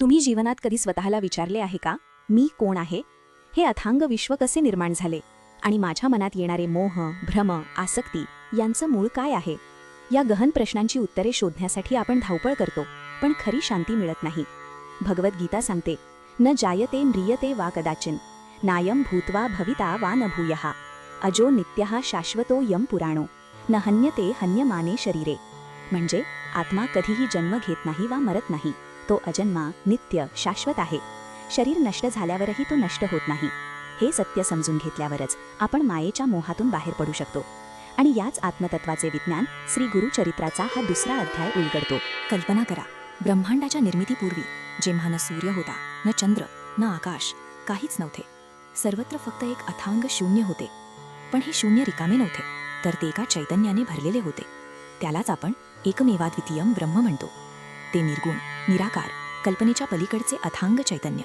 तुम्ही जीवनात कधी स्वतःला विचारले आहे का मी कोण आहे? हे अथांग विश्व कसे निर्माण झाले? आणि माझ्या मनात येणारे मोह भ्रम आसक्ती यांचं मूळ काय आहे? या गहन प्रश्नांची उत्तरे शोधण्यासाठी आपण धावपळ करतो पण खरी शांती मिळत नाही. भगवद्गीता सांगते न जायते म्रियते वा कदाचिन नायम भूत्वा भविता वा न भूयः अजो नित्यः शाश्वतो यम पुराणो न हन्यते हन्यमाने शरीरे. म्हणजे आत्मा कधीही जन्म घेत नाही वा मरत नाही. तो अजन्मा नित्य शाश्वत आहे. शरीर नष्ट झाल्यावरही तो नष्ट होत नाही. हे सत्य समजून घेतल्यावरच आपण मायेच्या मोहातून बाहेर पडू शकतो. आणि याच आत्मतत्वाचे विज्ञान श्री गुरुचरित्राचा हा दुसरा अध्याय उलगडतो. कल्पना करा ब्रह्मांडाच्या निर्मितीपूर्वी जेव्हा न सूर्य होता न चंद्र न आकाश काहीच नव्हते. सर्वत्र फक्त एक अथांग शून्य होते. पण हे शून्य रिकामे नव्हते तर ते एका चैतन्याने भरलेले होते. त्यालाच आपण एकमेवाद्वितीयम ब्रह्म म्हणतो. ते निर्गुण निराकार कल्पनेच्या पलीकडचे अथांग चैतन्य.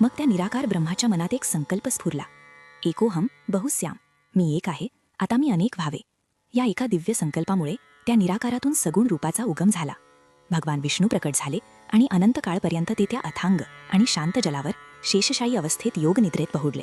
मग त्या निराकार ब्रह्माच्या मनात एक संकल्प स्फुरला. एकोहम बहुस्याम मी एक आहे आता मी अनेक व्हावे. या एका दिव्य संकल्पामुळे त्या निराकारातून सगुण रूपाचा उगम झाला. भगवान विष्णू प्रकट झाले आणि अनंत काळपर्यंत ते त्या अथांग आणि शांत जलावर शेषशायी अवस्थेत योगनिद्रेत पहुडले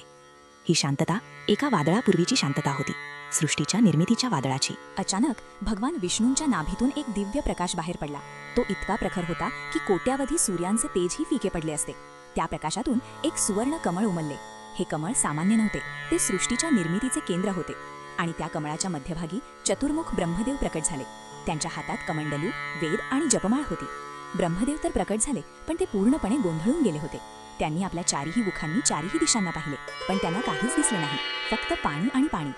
ही शांतता एका वादळापूर्वीची शांतता होती. सृष्टीच्या निर्मितीच्या वादळाची. अचानक भगवान विष्णूंच्या नाभीतून एक दिव्य प्रकाश बाहेर पडला. तो इतका प्रखर होता की कोट्यावधी सूर्यांचे तेजही फिके पडले असते. त्या प्रकाशातून एक सुवर्ण कमळ उमलले. हे कमळ सामान्य नव्हते ते सृष्टीच्या निर्मितीचे केंद्र होते. आणि त्या कमळाच्या मध्यभागी चतुर्मुख ब्रह्मदेव प्रकट झाले. त्यांच्या हातात कमंडलू वेद आणि जपमाळ होती. ब्रह्मदेव तर प्रकट झाले पण ते पूर्णपणे गोंधळून गेले होते. त्यांनी आपल्या चारीही मुखांनी चारीही दिशांना पाहिले पण त्यांना काहीच दिसले नाही. फक्त पाणी आणि पाणी.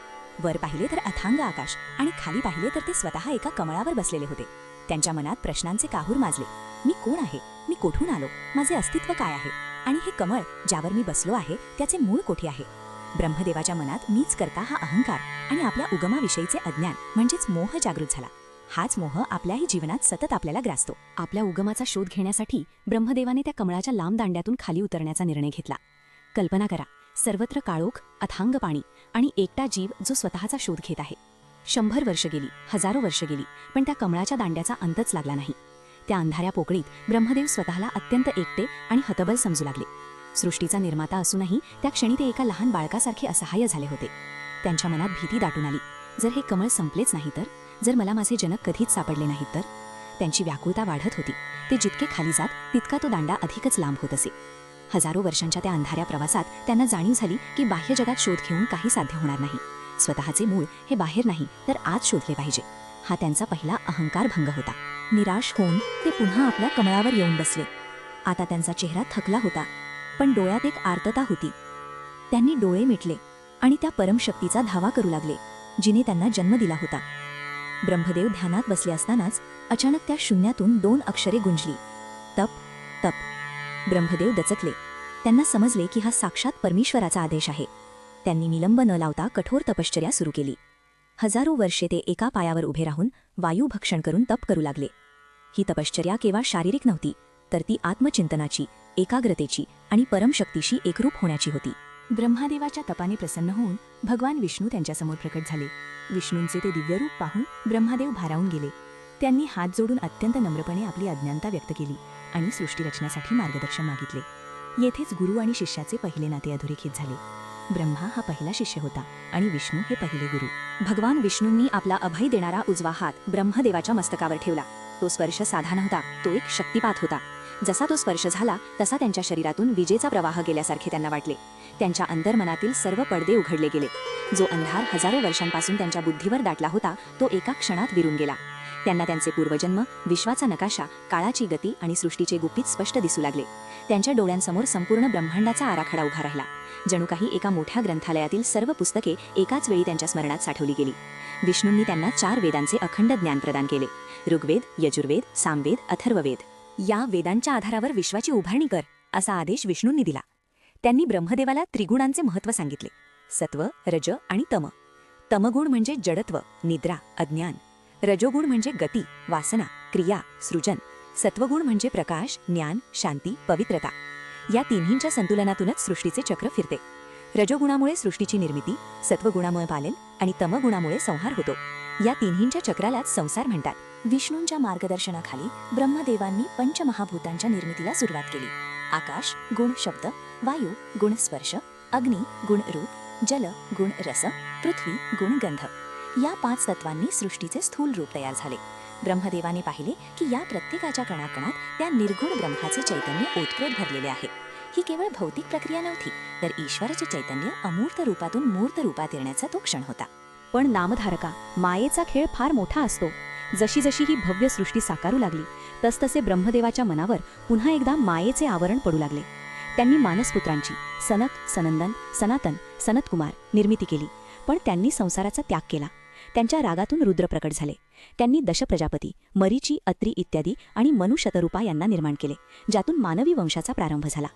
वर पाहिले तर अथांग आकाश आणि खाली पाहिले तर ते स्वतः एका कमळावर बसलेले होते. त्यांच्या मनात प्रश्नांचे काहूर माजले. मी कोण आहे? मी कोठून आलो? माझे अस्तित्व काय आहे? आणि हे कमळ ज्यावर मी बसलो आहे त्याचे मूळ कोठे आहे? ब्रह्मदेवाच्या मनात मीच करता हा अहंकार आणि आपल्या उगमाविषयीचे अज्ञान म्हणजेच मोह जागृत झाला. हाच मोह आपल्याही जीवनात सतत आपल्याला ग्रासतो. आपल्या उगमाचा शोध घेण्यासाठी ब्रह्मदेवाने त्या कमळाच्या लांब दांड्यातून खाली उतरण्याचा निर्णय घेतला. कल्पना करा सर्वत्र काळोख अथांग पाणी आणि एकटा जीव जो स्वतःचा शोध घेत आहे. शंभर वर्ष गेली हजारो वर्ष गेली पण त्या कमळाच्या दांड्याचा अंतच लागला नाही. त्या अंधाऱ्या पोकळीत ब्रह्मदेव स्वतःला अत्यंत एकटे आणि हतबल समजू लागले. सृष्टीचा निर्माता असूनही त्या क्षणी ते एका लहान बाळकासारखे असहाय्य झाले होते. त्यांच्या मनात भीती दाटून आली. जर हे कमळ संपलेच नाही तर? जर मला माझे जनक कधीच सापडले नाहीत तर? त्यांची व्याकुळता वाढत होती. ते जितके खाली जात तितका तो दांडा अधिकच लांब होत असे. हजारो वर्षांच्या त्या अंधाऱ्या प्रवासात त्यांना जाणीव झाली की बाह्य जगात शोध घेऊन काही साध्य होणार नाही. स्वतःचे मूळ हे बाहेर नाही तर आज शोधले पाहिजे. हा त्यांचा पहिला अहंकार भंग होता. निराश होऊन ते पुन्हा आपल्या कमळावर येऊन बसले. आता त्यांचा चेहरा थकला होता पण डोळ्यात एक आर्तता होती. त्यांनी डोळे मिटले आणि त्या परमशक्तीचा धावा करू लागले जिने त्यांना जन्म दिला होता. ब्रह्मदेव ध्यानात बसले असतानाच अचानक त्या शून्यातून दोन अक्षरे गुंजली. तप तप. ब्रह्मदेव दचकले. त्यांना समजले की हा साक्षात परमेश्वराचा आदेश आहे. त्यांनी निलंब न लावता कठोर तपश्चर्या सुरू केली. हजारो वर्षे ते एका पायावर उभे राहून वायू भक्षण करून तप करू लागले. ही तपश्चर्या केवळ शारीरिक नव्हती तर ती आत्मचिंतनाची एकाग्रतेची आणि परमशक्तीशी एकरूप होण्याची होती. ब्रह्मादेवाच्या तपाने प्रसन्न होऊन भगवान विष्णू त्यांच्यासमोर प्रकट झाले. विष्णूंचे ते दिव्यरूप पाहून ब्रह्मादेव भारावून गेले. त्यांनी हात जोडून अत्यंत नम्रपणे आपली अज्ञानता व्यक्त केली. आणि सृष्टीरचनासाठी मार्गदर्शन मागितले. येथेच गुरु आणि शिष्याचे पहिले नाते अधोरेखित झाले. ब्रह्मा हा पहिला शिष्य होता आणि विष्णू हे पहिले गुरु. भगवान विष्णूंनी आपला अभय देणारा उजवा हात ब्रह्मदेवाच्या मस्तकावर ठेवला. तो स्पर्श साधा नव्हता तो एक शक्तिपात होता. जसा तो स्पर्श झाला तसा त्यांच्या शरीरातून विजेचा प्रवाह गेल्यासारखे त्यांना वाटले. त्यांच्या अंतर्मनातील सर्व पडदे उघडले गेले. जो अंधार हजारो वर्षांपासून त्यांच्या बुद्धीवर दाटला होता तो एका क्षणात विरून गेला. त्यांना त्यांचे पूर्वजन्म विश्वाचा नकाशा काळाची गती आणि सृष्टीचे गुपित स्पष्ट दिसू लागले. त्यांच्या डोळ्यांसमोर संपूर्ण ब्रह्मांडाचा आराखडा उभा राहिला. जणू काही एका मोठ्या ग्रंथालयातील सर्व पुस्तके एकाच वेळी त्यांच्या स्मरणात साठवली गेली. विष्णूंनी त्यांना चार वेदांचे अखंड ज्ञान प्रदान केले. ऋग्वेद यजुर्वेद सामवेद अथर्ववेद. या वेदांच्या आधारावर विश्वाची उभारणी कर असा आदेश विष्णूंनी दिला. त्यांनी ब्रह्मदेवाला त्रिगुणांचे महत्त्व सांगितले. सत्व रज आणि तम. तमगुण म्हणजे जडत्व निद्रा अज्ञान. रजोगुण म्हणजे गती वासना क्रिया सृजन. सत्वगुण म्हणजे प्रकाश ज्ञान शांती पवित्रता. या तिन्हींच्या संतुलनातूनच सृष्टीचे चक्र फिरते. रजोगुणामुळे सृष्टीची निर्मिती सत्वगुणामुळे पालन आणि तमगुणामुळे संहार होतो. या तिन्हींच्या चक्रालाच संसार म्हणतात. विष्णूंच्या मार्गदर्शनाखाली ब्रह्मदेवांनी पंचमहाभूतांच्या निर्मितीला सुरुवात केली. आकाश गुण शब्द वायू गुण स्पर्श अग्नी गुण रूप जल गुण रस पृथ्वी गुण गंध. या पाच तत्वांनी सृष्टीचे स्थूल रूप तयार झाले. ब्रह्मदेवाने पाहिले की या प्रत्येकाच्या कणाकणात त्या निर्गुण ब्रह्माचे चैतन्य ओतप्रोत भरलेले आहे. ही केवळ भौतिक प्रक्रिया नव्हती तर ईश्वराचे चैतन्य अमूर्त रूपातून मूर्त रूपात येण्याचा तो क्षण होता. पण नामधारका मायेचा खेळ फार मोठा असतो. जशी जशी ही भव्य सृष्टी साकारू लागली तसतसे ब्रह्मदेवाच्या मनावर पुन्हा एकदा मायेचे आवरण पडू लागले. त्यांनी मानसपुत्रांची सनक सनंदन सनातन सनतकुमार निर्मिती केली पण त्यांनी संसाराचा त्याग केला. त्यांच्या रागातून रुद्र प्रकट झाले. त्यांनी दशप्रजापती मरीची अत्री इत्यादी आणि मनुशतरूपा यांना निर्माण केले ज्यातून मानवी वंशाचा प्रारंभ झाला.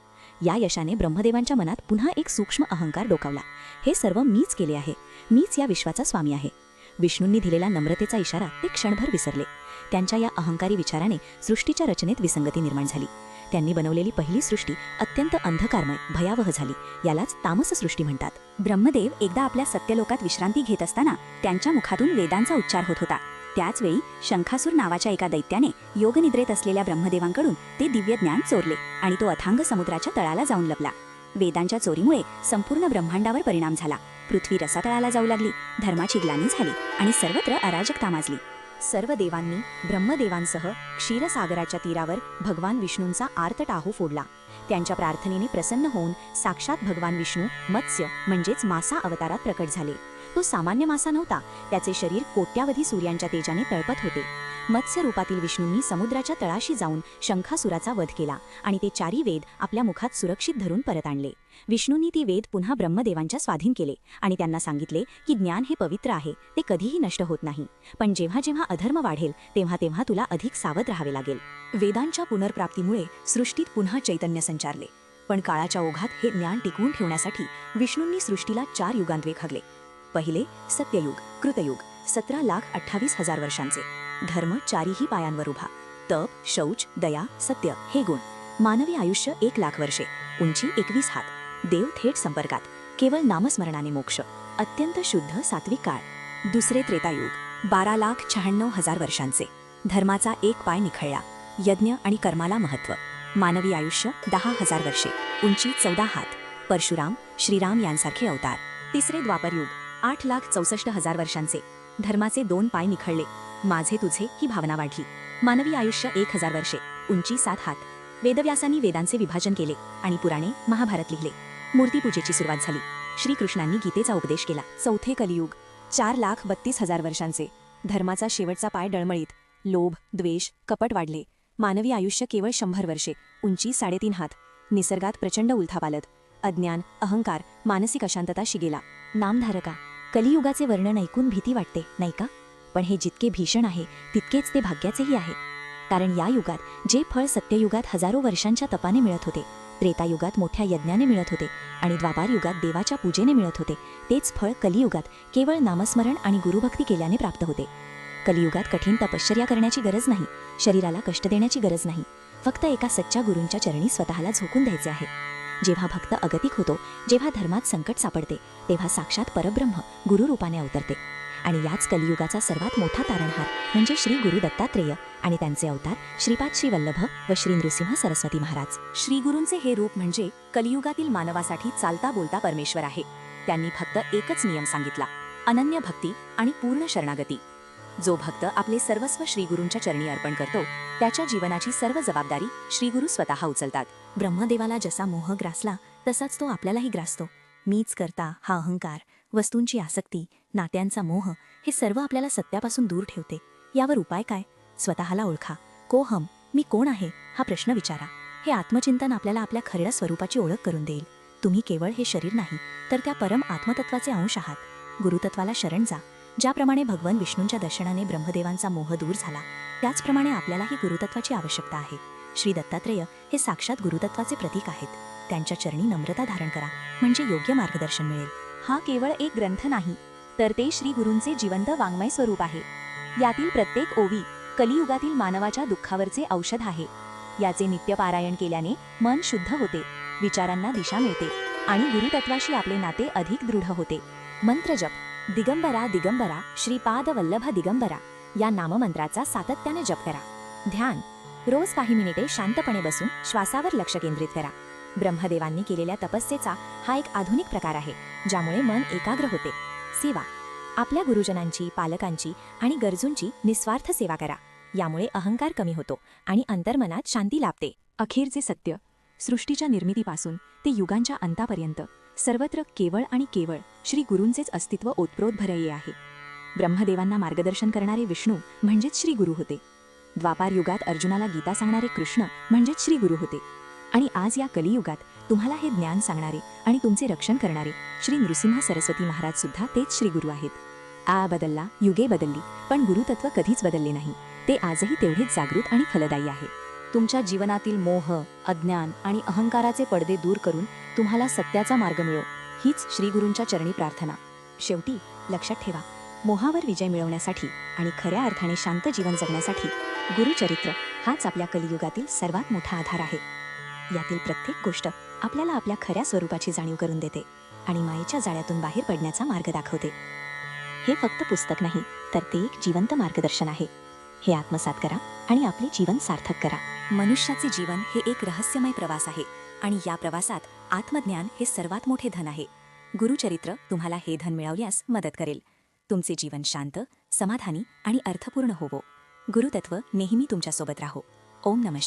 या यशाने ब्रह्मदेवांच्या मनात पुन्हा एक सूक्ष्म अहंकार डोकावला. हे सर्व मीच केले आहे. मीच या विश्वाचा स्वामी आहे. विष्णूंनी दिलेला नम्रतेचा इशारा ते क्षणभर विसरले. त्यांच्या या अहंकारी विचाराने सृष्टीच्या रचनेत विसंगती निर्माण झाली. त्यांनी बनवलेली पहिली सृष्टी अत्यंत अंधकारमय भयावह झाली. यालाच तामस सृष्टी म्हणतात. ब्रह्मदेव एकदा आपल्या सत्यलोकात विश्रांती घेत असताना त्यांच्या मुखातून वेदांचा उच्चार होत होता. त्याचवेळी शंखासूर नावाच्या एका दैत्याने योगनिद्रेत असलेल्या ब्रह्मदेवांकडून ते दिव्य ज्ञान चोरले आणि तो अथांग समुद्राच्या तळाला जाऊन लपला. वेदांच्या चोरीमुळे संपूर्ण ब्रह्मांडावर परिणाम झाला. पृथ्वी रसातळाला जाऊ लागली धर्माची ग्लानी झाली आणि सर्वत्र अराजकता माजली. सर्व देवांनी ब्रह्मदेवांसह क्षीरसागराच्या तीरावर भगवान विष्णूंचा आर्त टाहू फोडला. त्यांच्या प्रार्थनेने प्रसन्न होऊन साक्षात भगवान विष्णू मत्स्य म्हणजेच मासा अवतारात प्रकट झाले. तो सामान्य मासा नव्हता. त्याचे शरीर कोट्यावधी सूर्यांच्या तेजाने तळपत होते. मत्स्य रूपातील विष्णूंनी समुद्राच्या तळाशी जाऊन शंखासुराचा वध केला आणि ते चारी वेद आपल्या मुखात सुरक्षित धरून परत आणले. विष्णूंनी ती वेद पुन्हा ब्रह्मदेवांच्या स्वाधीन केले आणि त्यांना सांगितले की ज्ञान हे पवित्र आहे ते कधीही नष्ट होत नाही. पण जेव्हा जेव्हा अधर्म वाढेल तेव्हा तेव्हा तुला अधिक सावध राहावे लागेल. वेदांच्या पुनर्प्राप्तीमुळे सृष्टीत पुन्हा चैतन्य संचारले. पण काळाच्या ओघात हे ज्ञान टिकवून ठेवण्यासाठी विष्णूंनी सृष्टीला चार युगांत विभागले पहिले सत्ययुग कृतयुग सतरा लाख अठ्ठावीस हजार वर्षांचे. धर्म चारीही पायांवर उभा. तप शौच दया सत्य हे गुण. मानवी आयुष्य एक लाख वर्षे. उंची एकवीस हात. देव थेट संपर्कात. केवळ नामस्मरणाने मोक्ष. अत्यंत शुद्ध सात्विक काळ. दुसरे त्रेतायुग. बारा लाख शहाण्णव हजार वर्षांचे. धर्माचा एक पाय निखळला. यज्ञ आणि कर्माला महत्त्व मानवी आयुष्य दहा हजार वर्षे. उंची चौदा हात. परशुराम श्रीराम यांसारखे अवतार. तिसरे द्वापरयुग. आठ लाख चौसष्ट हजार वर्षांचे. धर्माचे दोन पाय निखळले. माझे तुझे ही भावना वाढली. मानवी आयुष्य एक हजार वर्षे. उंची सात हात. वेदव्यासांनी वेदांचे विभाजन केले आणि पुराणे महाभारत लिहिले. मूर्तीपूजेची सुरुवात झाली. श्रीकृष्णांनी गीतेचा उपदेश केला. चौथे कलियुग. चार लाख बत्तीस हजार वर्षांचे. धर्माचा शेवटचा पाय डळमळीत. लोभ द्वेष कपट वाढले. मानवी आयुष्य केवळ शंभर वर्षे. उंची साडेतीन हात. निसर्गात प्रचंड उलथापालत. अज्ञान अहंकार मानसिक अशांतता शिगेला. नामधारका. कलियुगाचे वर्णन ऐकून भीती वाटते नाही का? पण हे जितके भीषण आहे तितकेच ते भाग्याचेही आहे. कारण या युगात जे फळ सत्ययुगात हजारो वर्षांच्या तपाने मिळत होते त्रेतायुगात मोठ्या यज्ञाने मिळत होते आणि द्वापार युगात देवाच्या पूजेने मिळत होते तेच फळ कलियुगात केवळ नामस्मरण आणि गुरुभक्ती केल्याने प्राप्त होते. कलियुगात कठीण तपश्चर्या करण्याची गरज नाही शरीराला कष्ट देण्याची गरज नाही फक्त एका सच्च्या गुरूंच्या चरणी स्वतःला झोकून द्यायचे आहे. जेव्हा भक्त अगतिक होतो जेव्हा धर्मात संकट सापडते तेव्हा साक्षात परब्रह्म गुरुरूपाने अवतरते. आणि याच कलियुगाचा सर्वात मोठा तारणहार म्हणजे श्री गुरु दत्तात्रेय आणि त्यांचे अवतार श्रीपाद श्री वल्लभ व श्री नृसिंह सरस्वती महाराज. श्री गुरूंचे हे रूप म्हणजे कलियुगातील मानवासाठी चालता बोलता परमेश्वर आहे. त्यांनी फक्त एकच नियम सांगितला अनन्य भक्ती आणि पूर्ण शरणागती. जो भक्त आपले सर्वस्व श्रीगुरूंच्या चरणी अर्पण करतो त्याच्या जीवनाची सर्व जबाबदारी श्रीगुरू स्वतः उचलतात. ब्रह्मदेवाला जसा मोह ग्रासला तसाच तो आपल्यालाही ग्रासतो. मीच करता हा अहंकार वस्तूंची आसक्ती नात्यांचा मोह हे सर्व आपल्याला सत्यापासून दूर ठेवते. यावर उपाय काय? स्वतःला ओळखा. कोहम मी कोण आहे? हा प्रश्न विचारा. हे आत्मचिंतन आपल्याला आपल्या खऱ्या स्वरूपाची ओळख करून देईल. तुम्ही केवळ हे शरीर नाही तर त्या परम आत्मतत्वाचे अंश आहात. गुरुतत्वाला शरण जा. ज्याप्रमाणे भगवान विष्णूंच्या दर्शनाने ब्रह्मदेवांचा मोह दूर झाला त्याचप्रमाणे आपल्यालाही गुरुतत्वाची आवश्यकता आहे. श्री दत्तात्रेय हे साक्षात गुरुतत्वाचे प्रतीक आहेत. त्यांच्या चरणी नम्रता धारण करा म्हणजे योग्य मार्गदर्शन मिळेल. हा केवळ एक ग्रंथ नाही तर ते श्री गुरूंचे जिवंत वाङ्मय स्वरूप आहे. यातील प्रत्येक ओवी कलियुगातील मानवाच्या दुःखावरचे औषध आहे. याचे नित्यपारायण केल्याने मन शुद्ध होते विचारांना दिशा मिळते आणि गुरुतत्वाशी आपले नाते अधिक दृढ होते. मंत्रजप दिगंबरा दिगंबरा श्रीपाद वल्लभ दिगंबरा या नाममंत्राचा सातत्याने जप करा. ध्यान. रोज काही मिनिटे शांतपणे बसून श्वासावर लक्ष केंद्रित करा. ब्रह्मदेवांनी केलेल्या तपस्येचा हा एक आधुनिक प्रकार आहे ज्यामुळे मन एकाग्र होते. सेवा. आपल्या गुरुजनांची पालकांची आणि गरजूंची निस्वार्थ सेवा करा. यामुळे अहंकार कमी होतो आणि अंतर्मनात शांती लाभते. अखेरचे सत्य. सृष्टीच्या निर्मितीपासून ते युगांच्या अंतापर्यंत. सर्वत्र केवळ आणि केवळ श्री गुरूंचेच अस्तित्व ओतप्रोत भरये आहे. ब्रह्मदेवांना मार्गदर्शन करणारे विष्णू म्हणजेच श्री गुरु होते. द्वापार युगात अर्जुनाला गीता सांगणारे कृष्ण म्हणजेच श्री गुरु होते. आणि आज या कलियुगात तुम्हाला हे ज्ञान सांगणारे आणि तुमचे रक्षण करणारे श्री नृसिंह सरस्वती महाराज सुद्धा तेच श्री गुरु आहेत. आ बदलला युगे बदलली पण गुरुतत्व कधीच बदलले नाही. ते आजही तेवढेच जागृत आणि फलदायी आहे. तुमच्या जीवनातील मोह अज्ञान आणि अहंकाराचे पडदे दूर करून तुम्हाला सत्याचा मार्ग मिळो. हीच श्रीगुरूंच्या चरणी प्रार्थना. शेवटी लक्षात ठेवा मोहावर विजय मिळवण्यासाठी आणि खऱ्या अर्थाने शांत जीवन जगण्यासाठी गुरुचरित्र हाच आपल्या कलियुगातील सर्वात मोठा आधार आहे. यातील प्रत्येक गोष्ट आपल्याला आपल्या खऱ्या स्वरूपाची जाणीव करून देते आणि मायेच्या जाळ्यातून बाहेर पडण्याचा मार्ग दाखवते. हे फक्त पुस्तक नाही तर ते एक जिवंत मार्गदर्शन आहे. हे आत्मसात करा आणि आपले जीवन सार्थक करा. मनुष्याचे जीवन हे एक रहस्यमय प्रवास आहे आणि या प्रवासात आत्मज्ञान हे सर्वात मोठे धन आहे. गुरुचरित्र तुम्हाला हे धन मिळवल्यास मदत करेल. तुमचे जीवन शांत समाधानी आणि अर्थपूर्ण होवो. गुरुतत्व नेहमी तुमच्यासोबत राहो. ओम नम